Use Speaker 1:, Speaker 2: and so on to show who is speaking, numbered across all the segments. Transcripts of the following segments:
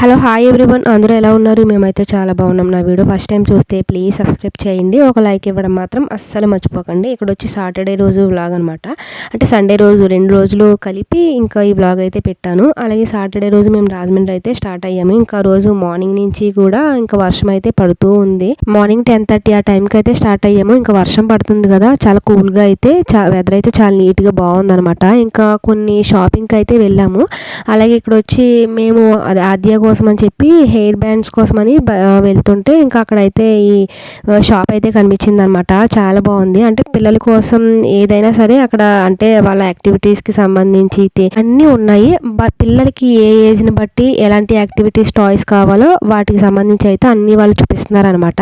Speaker 1: Hello hi everyone. అందరూ ఎలా ఉన్నారు? మేమైతే చాలా బాగున్నాం. నా వీడియో ఫస్ట్ టైం చూస్తే ప్లీజ్ సబ్స్క్రైబ్ చేయండి. ఒక లైక్ ఇవ్వడం మాత్రం అస్సలు మర్చిపోకండి. ఇక్కడ వచ్చి సాటర్డే రోజు వ్లాగ్ అనమాట అంటే సండే రోజు రెండు రోజులు కలిపి ఇంకా ఈ వ్లాగ్ అయితే పెట్టాను. అలాగే సాటర్డే రోజు మేము రాజమండ్రి అయితే స్టార్ట్ అయ్యాము. ఇంకా రోజు మార్నింగ్ నుంచి కూడా ఇంకా వర్షం అయితే పడుతూ ఉంది. మార్నింగ్ టెన్ థర్టీ ఆ టైంకి అయితే స్టార్ట్ అయ్యాము. ఇంకా వర్షం పడుతుంది కదా చాలా కూల్గా అయితే చా వెదర్ అయితే చాలా నీట్గా బాగుందనమాట ఇంకా కొన్ని షాపింగ్కి అయితే వెళ్ళాము. అలాగే ఇక్కడ వచ్చి మేము అది ఆద్య కోసం అని చెప్పి హెయిర్ బ్యాండ్స్ కోసమని వెళ్తుంటే ఇంకా అక్కడైతే ఈ షాప్ అయితే కనిపించింది అనమాట చాలా బాగుంది. అంటే పిల్లల కోసం ఏదైనా సరే అక్కడ అంటే వాళ్ళ యాక్టివిటీస్కి సంబంధించి అన్నీ ఉన్నాయి. పిల్లలకి ఏ ఏజ్ని బట్టి ఎలాంటి యాక్టివిటీస్ టాయ్స్ కావాలో వాటికి సంబంధించి అయితే అన్నీ వాళ్ళు చూపిస్తున్నారు అనమాట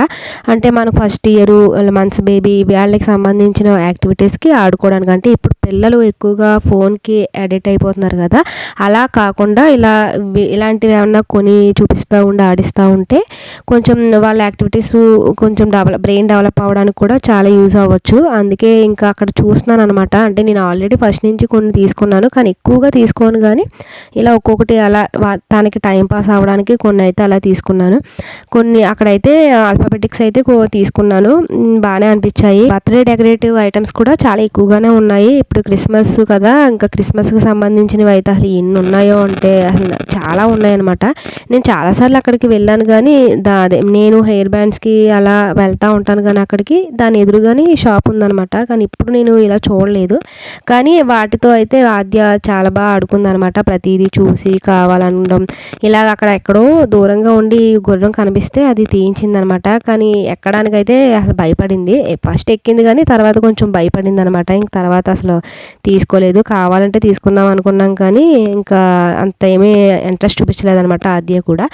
Speaker 1: అంటే మనకు ఫస్ట్ ఇయర్ మంత్స్ బేబీ వాళ్ళకి సంబంధించిన యాక్టివిటీస్కి ఆడుకోవడానికి అంటే ఇప్పుడు పిల్లలు ఎక్కువగా ఫోన్కి అడిక్ట్ అయిపోతున్నారు కదా. అలా కాకుండా ఇలా ఇలాంటివి ఏమన్నా కొని చూపిస్తూ ఉండి ఆడిస్తూ ఉంటే కొంచెం వాళ్ళ యాక్టివిటీస్ కొంచెం డెవలప్ బ్రెయిన్ డెవలప్ అవ్వడానికి కూడా చాలా యూజ్ అవ్వచ్చు. అందుకే ఇంకా అక్కడ చూస్తున్నాను అనమాట అంటే నేను ఆల్రెడీ ఫస్ట్ నుంచి కొన్ని తీసుకున్నాను కానీ ఎక్కువగా తీసుకోను కానీ ఇలా ఒక్కొక్కటి అలా తనకి టైం పాస్ అవ్వడానికి కొన్ని అయితే అలా తీసుకున్నాను. కొన్ని అక్కడైతే ఆల్ఫాబెటిక్స్ అయితే తీసుకున్నాను. బాగానే అనిపించాయి. బర్త్డే డెకరేటివ్ ఐటమ్స్ కూడా చాలా ఎక్కువగానే ఉన్నాయి. ఇప్పుడు క్రిస్మస్ కదా ఇంకా క్రిస్మస్కి సంబంధించినవి అయితే అసలు ఎన్ని ఉన్నాయో అంటే అసలు చాలా ఉన్నాయన్నమాట. నేను చాలాసార్లు అక్కడికి వెళ్ళాను కానీ దా అదే నేను హెయిర్ బ్యాండ్స్కి అలా వెళ్తూ ఉంటాను కానీ అక్కడికి దాని ఎదురుగానే షాప్ ఉందనమాట కానీ ఇప్పుడు నేను ఇలా చూడలేదు. కానీ వాటితో అయితే ఆద్య చాలా బాగా ఆడుకుందనమాట ప్రతిదీ చూసి కావాలనడం. ఇలాగ అక్కడ ఎక్కడో దూరంగా ఉండి గుర్రం కనిపిస్తే అది తీయించిందనమాట కానీ ఎక్కడానికైతే అసలు భయపడింది. ఫస్ట్ ఎక్కింది కానీ తర్వాత కొంచెం భయపడింది అనమాట ఇంక తర్వాత అసలు తీసుకోలేదు. కావాలంటే తీసుకుందాం అనుకున్నాం కానీ ఇంకా అంత ఏమీ ఇంట్రెస్ట్ చూపించలేదనమాట ఆద్య కూడా.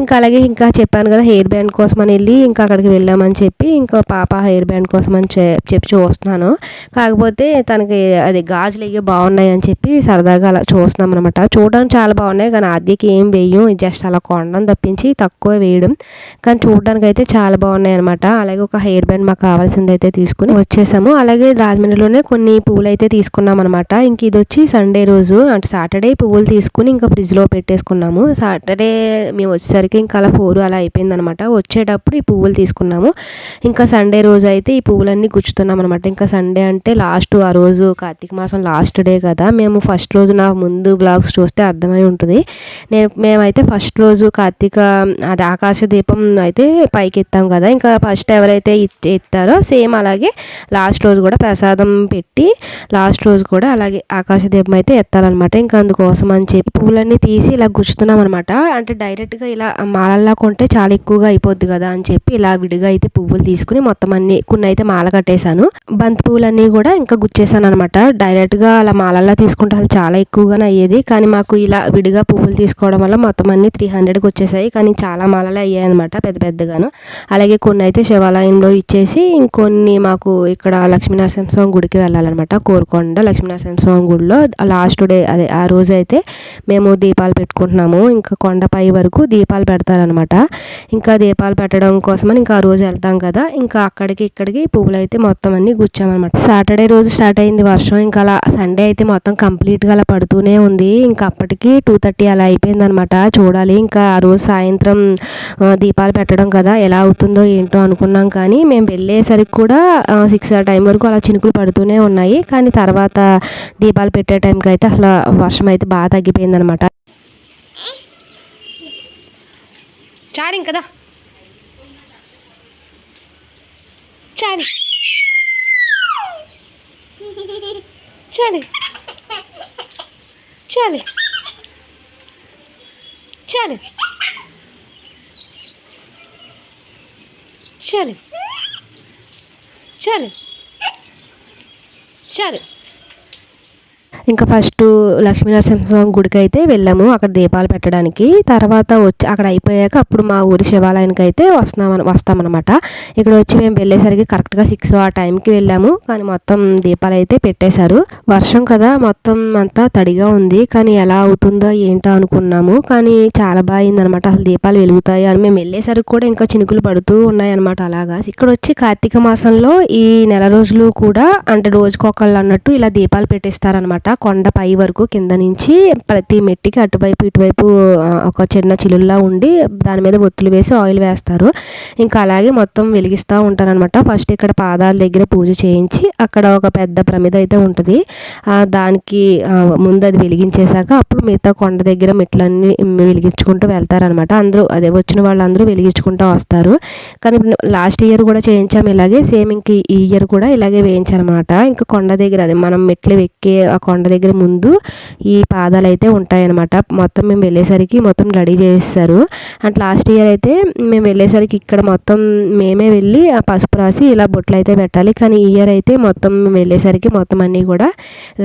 Speaker 1: ఇంకా అలాగే ఇంకా చెప్పాను కదా హెయిర్ బ్యాండ్ కోసం అని వెళ్ళి ఇంకా అక్కడికి వెళ్ళామని చెప్పి ఇంకా పాప హెయిర్ బ్యాండ్ కోసం అని చెప్పి చూస్తున్నాను. కాకపోతే తనకి అది గాజులు అయ్యో బాగున్నాయి అని చెప్పి సరదాగా అలా చూస్తున్నాం అనమాట చూడడానికి చాలా బాగున్నాయి కానీ ఆద్యకి ఏం వేయం జస్ట్ అలా కొనడం తప్పించి తక్కువ వేయడం. కానీ చూడడానికి అయితే చాలా బాగున్నాయి అనమాట అలాగే ఒక హెయిర్ బ్యాండ్ మాకు కావాల్సింది అయితే తీసుకుని వచ్చేసాము. అలాగే రాజమండ్రిలోనే కొన్ని పువ్వులు అయితే తీసుకున్నాం అనమాట ఇంక ఇది వచ్చి సండే రోజు అంటే సాటర్డే పువ్వులు తీసుకుని ఇంకా ఫ్రిడ్జ్లో పెట్టేసుకున్నాము. సాటర్డే మేము వచ్చేసరికి ఇంకా అలా ఫోర్ అలా అయిపోయిందనమాట. వచ్చేటప్పుడు ఈ పువ్వులు తీసుకున్నాము. ఇంకా సండే రోజు అయితే ఈ పువ్వులన్నీ గుచ్చుతున్నాం అనమాట ఇంకా సండే అంటే లాస్ట్ ఆ రోజు కార్తీక మాసం లాస్ట్ డే కదా. మేము ఫస్ట్ రోజు నా ముందు బ్లాగ్స్ చూస్తే అర్థమై ఉంటుంది. నేను మేమైతే ఫస్ట్ రోజు కార్తీక అది ఆకాశ దీపం అయితే పైకి ఎత్తాం కదా. ఇంకా ఫస్ట్ ఎవరైతే ఎత్తారో సేమ్ అలాగే లాస్ట్ రోజు కూడా ప్రసాదం పెట్టి లాస్ట్ రోజు కూడా అలాగే ఆకాశ దీపం అయితే ఎత్తాలన్నమాట ఇంకా అందుకోసం అని చెప్పి పువ్వులన్నీ తీసి ఇలా గుచ్చుతున్నాం అనమాట అంటే డైరెక్ట్గా ఇలా మాలల్లా కొంటే చాలా ఎక్కువగా అయిపోద్ది కదా అని చెప్పి ఇలా విడిగా అయితే పువ్వులు తీసుకుని మొత్తం అన్ని కొన్ని అయితే మాల కట్టేశాను. బంతి పువ్వులన్నీ కూడా ఇంకా గుచ్చేసాను అనమాట డైరెక్ట్గా అలా మాలల్లా తీసుకుంటే అసలు చాలా ఎక్కువగానే అయ్యేది. కానీ మాకు ఇలా విడిగా పువ్వులు తీసుకోవడం వల్ల మొత్తం అన్ని త్రీ హండ్రెడ్కి వచ్చేసాయి. కానీ చాలా మాలలే అయ్యాయి అనమాట పెద్ద పెద్దగాను. అలాగే కొన్ని అయితే శివాలయంలో ఇచ్చేసి ఇంకొన్ని మాకు ఇక్కడ లక్ష్మీనరసింహస్వామి గుడికి వెళ్ళాలన్నమాట. కోరుకొండ లక్ష్మీనరసింహస్వామి గుడిలో. లాస్ట్ డే అదే ఆ రోజు అయితే మేము దీపాలు పెట్టుకుంటున్నాము. ఇంకా కొండ కొండపై వరకు దీపాలు పెడతారనమాట ఇంకా దీపాలు పెట్టడం కోసమని ఇంకా ఆ రోజు వెళ్తాం కదా. ఇంకా అక్కడికి ఇక్కడికి పువ్వులు అయితే మొత్తం అన్ని గుచ్చామన్నమాట. సాటర్డే రోజు స్టార్ట్ అయింది వర్షం. ఇంకా అలా సండే అయితే మొత్తం కంప్లీట్గా అలా పడుతూనే ఉంది. ఇంకా అప్పటికి టూ థర్టీ అలా అయిపోయింది అనమాట చూడాలి ఇంకా ఆ రోజు సాయంత్రం దీపాలు పెట్టడం కదా. ఎలా అవుతుందో ఏంటో అనుకున్నాం కానీ మేము వెళ్ళేసరికి కూడా సిక్స్ ఆ టైం వరకు అలా చినుకులు పడుతూనే ఉన్నాయి. కానీ తర్వాత దీపాలు పెట్టే టైంకి అయితే అసలు వర్షం అయితే బాగా తగ్గిపోయింది అనమాట చారింగ్ కదా చాలి చాలి చాలి చాలి చాలి చాలి చాలి ఇంకా ఫస్ట్ లక్ష్మీనరసింహస్వామి గుడికి అయితే వెళ్ళాము అక్కడ దీపాలు పెట్టడానికి. తర్వాత వచ్చి అక్కడ అయిపోయాక అప్పుడు మా ఊరి శివాలయానికి అయితే వస్తున్నాం వస్తామన్నమాట. ఇక్కడ వచ్చి మేము వెళ్ళేసరికి కరెక్ట్గా సిక్స్ ఆ టైంకి వెళ్ళాము కానీ మొత్తం దీపాలు అయితే పెట్టేశారు. వర్షం కదా మొత్తం అంతా తడిగా ఉంది కానీ ఎలా అవుతుందో ఏంటో అనుకున్నాము కానీ చాలా బాగా అనమాట అసలు దీపాలు వెలుగుతాయి అని మేము వెళ్ళేసరికి కూడా ఇంకా చినుకులు పడుతూ ఉన్నాయి అనమాట అలాగా. ఇక్కడ వచ్చి కార్తీక మాసంలో ఈ నెల రోజులు కూడా అంటే రోజుకొకళ్ళు అన్నట్టు ఇలా దీపాలు పెట్టేస్తారనమాట కొండ పై వరకు కింద నుంచి ప్రతి మెట్టికి అటువైపు ఇటువైపు ఒక చిన్న చిలుల్లా ఉండి దాని మీద ఒత్తులు వేసి ఆయిల్ వేస్తారు. ఇంకా అలాగే మొత్తం వెలిగిస్తూ ఉంటారనమాట ఫస్ట్ ఇక్కడ పాదాల దగ్గర పూజ చేయించి అక్కడ ఒక పెద్ద ప్రమిద అయితే ఉంటుంది. దానికి ముందు అది వెలిగించేశాక అప్పుడు మిగతా కొండ దగ్గర మెట్లన్నీ వెలిగించుకుంటూ వెళ్తారనమాట అందరూ అదే వచ్చిన వాళ్ళందరూ వెలిగించుకుంటూ వస్తారు. కానీ లాస్ట్ ఇయర్ కూడా చేయించాము ఇలాగే. సేమ్ ఇంక ఈ ఇయర్ కూడా ఇలాగే వేయించారనమాట ఇంకా కొండ దగ్గర అదే మనం మెట్లు ఎక్కే ఆ కొండ కొండ దగ్గర ముందు ఈ పాదాలు అయితే ఉంటాయన్నమాట. మొత్తం మేము వెళ్ళేసరికి మొత్తం రెడీ చేస్తారు అండ్ లాస్ట్ ఇయర్ అయితే మేము వెళ్ళేసరికి ఇక్కడ మొత్తం మేమే వెళ్ళి ఆ పసుపు రాసి ఇలా బొట్లు అయితే పెట్టాలి. కానీ ఈ ఇయర్ అయితే మొత్తం మేము వెళ్ళేసరికి మొత్తం అన్నీ కూడా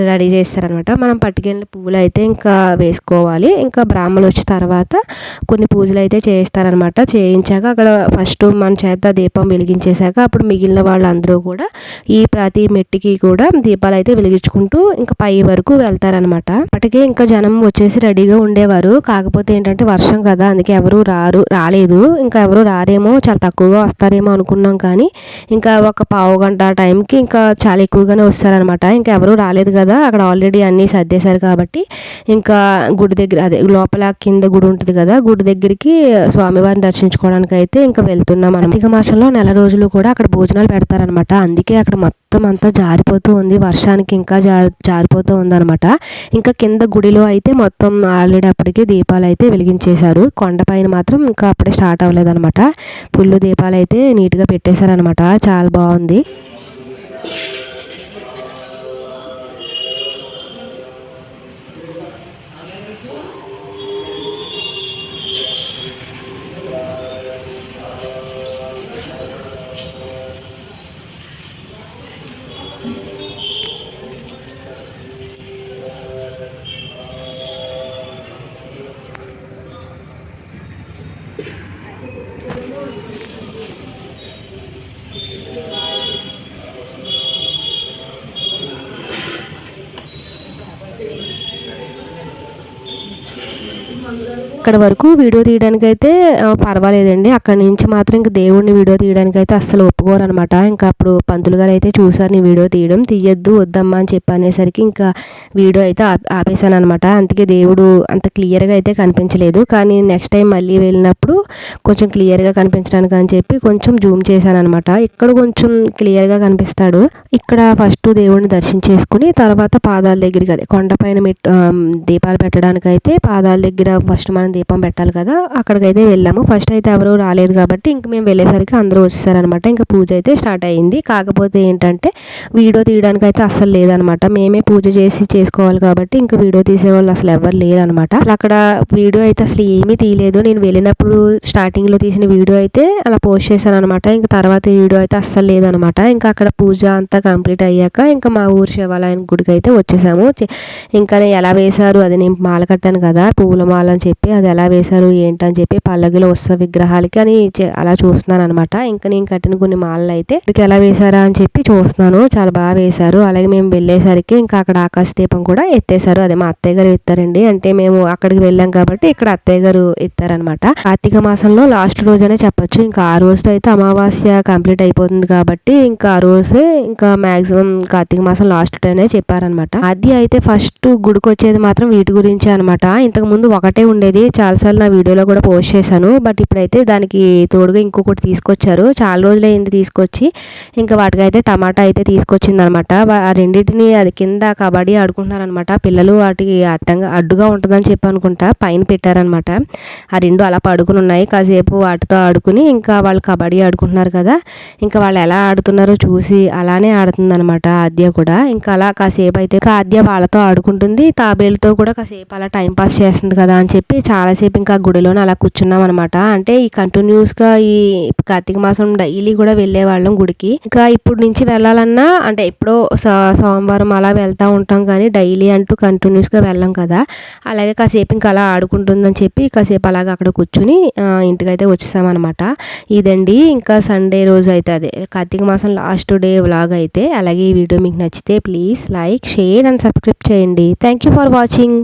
Speaker 1: రెడీ చేస్తారనమాట మనం పట్టుకెళ్ళిన పువ్వులు అయితే ఇంకా వేసుకోవాలి. ఇంకా బ్రాహ్మణులు వచ్చిన తర్వాత కొన్ని పూజలు అయితే చేస్తారనమాట చేయించాక అక్కడ ఫస్ట్ మన చేత దీపం వెలిగించేశాక అప్పుడు మిగిలిన వాళ్ళందరూ కూడా ఈ ప్రతి మెట్టికి కూడా దీపాలు అయితే వెలిగించుకుంటూ ఇంకా పై వరకు వెళ్తారనమాట అప్పటికే ఇంకా జనం వచ్చేసి రెడీగా ఉండేవారు. కాకపోతే ఏంటంటే వర్షం కదా అందుకే ఎవరు రారు రాలేదు. ఇంకా ఎవరు రారేమో చాలా తక్కువగా వస్తారేమో అనుకున్నాం కానీ ఇంకా ఒక పావు గంట టైంకి ఇంకా చాలా ఎక్కువగానే వస్తారనమాట ఇంకా ఎవరు రాలేదు కదా అక్కడ ఆల్రెడీ అన్నీ సర్దేశారు కాబట్టి ఇంకా గుడి దగ్గర అదే లోపల కింద గుడి ఉంటుంది కదా గుడి దగ్గరికి స్వామివారిని దర్శించుకోవడానికి అయితే ఇంకా వెళ్తున్నాం అధిక మాసంలో నెల రోజులు కూడా అక్కడ భోజనాలు పెడతారనమాట అందుకే అక్కడ మొత్తం మొత్తం అంతా జారిపోతూ ఉంది. వర్షానికి ఇంకా జారి జారిపోతూ ఉందనమాట ఇంకా కింద గుడిలో అయితే మొత్తం ఆల్రెడీ అప్పటికే దీపాలు అయితే వెలిగించేశారు. కొండపైన మాత్రం ఇంకా అప్పుడే స్టార్ట్ అవ్వలేదన్నమాట. పుల్లు దీపాలు అయితే నీట్గా పెట్టేశారనమాట చాలా బాగుంది. ఇక్కడ వరకు వీడియో తీయడానికి అయితే పర్వాలేదండి. అక్కడ నుంచి మాత్రం ఇంకా దేవుడిని వీడియో తీయడానికి అయితే అస్సలు ఒప్పుకోరు అనమాట ఇంకా అప్పుడు పంతులు గారు అయితే చూసారు నీ వీడియో తీయడం తీయద్దు వద్దమ్మా అని చెప్పి అనేసరికి ఇంకా వీడియో అయితే ఆపేశాను అనమాట అందుకే దేవుడు అంత క్లియర్గా అయితే కనిపించలేదు. కానీ నెక్స్ట్ టైం మళ్ళీ వెళ్ళినప్పుడు కొంచెం క్లియర్గా కనిపించడానికి అని చెప్పి కొంచెం జూమ్ చేశాను అనమాట ఇక్కడ కొంచెం క్లియర్గా కనిపిస్తాడు. ఇక్కడ ఫస్ట్ దేవుడిని దర్శించేసుకుని తర్వాత పాదాల దగ్గరికి అదే కొండపైన దీపాలు పెట్టడానికి అయితే పాదాల దగ్గర ఫస్ట్ మనం దీపం పెట్టాలి కదా అక్కడికైతే వెళ్ళాము. ఫస్ట్ అయితే ఎవరు రాలేదు కాబట్టి ఇంక మేము వెళ్ళేసరికి అందరూ వచ్చేసారనమాట ఇంకా పూజ అయితే స్టార్ట్ అయ్యింది కాకపోతే ఏంటంటే వీడియో తీయడానికి అయితే అస్సలు లేదనమాట మేమే పూజ చేసి చేసుకోవాలి కాబట్టి ఇంకా వీడియో తీసేవాళ్ళు అసలు ఎవరు లేరనమాట అసలు అక్కడ వీడియో అయితే అసలు ఏమీ తీయలేదు. నేను వెళ్ళినప్పుడు స్టార్టింగ్లో తీసిన వీడియో అయితే అలా పోస్ట్ చేశాను అనమాట ఇంకా తర్వాత వీడియో అయితే అస్సలు లేదనమాట ఇంకా అక్కడ పూజ అంతా కంప్లీట్ అయ్యాక ఇంకా మా ఊరు శివాలయం గుడికి అయితే వచ్చేసాము. ఇంకా ఎలా వేశారు అది నేను మాల కట్టాను కదా పువ్వుల మాల అని చెప్పి అది ఎలా వేశారు ఏంటని చెప్పి పల్లకిలో వస్త విగ్రహాలకి అని అలా చూస్తున్నాను అనమాట ఇంకా నేను కట్టిన కొన్ని మాలలు అయితే ఇక్కడికి ఎలా వేశారా అని చెప్పి చూస్తున్నాను. చాలా బాగా వేశారు. అలాగే మేము వెళ్ళేసరికి ఇంకా అక్కడ ఆకాశ దీపం కూడా ఎత్తేసారు అదే మా అత్తయ్య గారు ఎత్తారండి. అంటే మేము అక్కడికి వెళ్ళాం కాబట్టి ఇక్కడ అత్తయ్య గారు ఎత్తారనమాట కార్తీక మాసంలో లాస్ట్ రోజనే చెప్పొచ్చు. ఇంకా ఆ రోజుతో అయితే అమావాస్య కంప్లీట్ అయిపోతుంది కాబట్టి ఇంకా ఆ రోజే ఇంకా మాక్సిమం కార్తీక మాసం లాస్ట్ డేనే చెప్పారనమాట అది అయితే ఫస్ట్ గుడికి వచ్చేది మాత్రం వీటి గురించి అనమాట ఇంతకు ముందు ఒకటే ఉండేది. చాలాసార్లు నా వీడియోలో కూడా పోస్ట్ చేశాను. బట్ ఇప్పుడైతే దానికి తోడుగా ఇంకొకటి తీసుకొచ్చారు. చాలా రోజులు అయింది తీసుకొచ్చి. ఇంకా వాటికైతే టమాటా అయితే తీసుకొచ్చింది అనమాట ఆ రెండింటిని అది కింద కబడ్డీ ఆడుకుంటున్నారనమాట. పిల్లలు వాటికి అడ్డంగా అడ్డుగా ఉంటుందని చెప్పి అనుకుంటా. పైన పెట్టారనమాట. ఆ రెండు అలా పడుకుని ఉన్నాయి. కాసేపు వాటితో ఆడుకుని ఇంకా వాళ్ళు కబడ్డీ ఆడుకుంటున్నారు కదా. ఇంకా వాళ్ళు ఎలా ఆడుతున్నారో చూసి అలానే ఆడుతుందనమాట ఆద్య కూడా. ఇంకా అలా కాసేపు అయితే ఆద్య వాళ్ళతో ఆడుకుంటుంది. తాబేలుతో కూడా కాసేపు అలా టైం పాస్ చేస్తుంది కదా అని చెప్పి చాలాసేపు ఇంకా గుడిలోనే అలా కూర్చున్నాం అనమాట అంటే ఈ కంటిన్యూస్గా ఈ కార్తీక మాసం డైలీ కూడా వెళ్ళేవాళ్ళం గుడికి. ఇంకా ఇప్పుడు నుంచి వెళ్ళాలన్నా అంటే ఎప్పుడో సోమవారం అలా వెళ్తూ ఉంటాం కానీ డైలీ అంటూ కంటిన్యూస్గా వెళ్ళాం కదా. అలాగే కాసేపు ఇంకా అలా ఆడుకుంటుందని చెప్పి కాసేపు అలాగ అక్కడ కూర్చుని ఇంటికైతే వచ్చేసామన్నమాట. ఇదండి ఇంకా సండే రోజు అయితే అదే. కార్తీక మాసం లాస్ట్ డే వ్లాగ్ అయితే. అలాగే ఈ వీడియో మీకు నచ్చితే please like share and subscribe చేయండి. Thank you for watching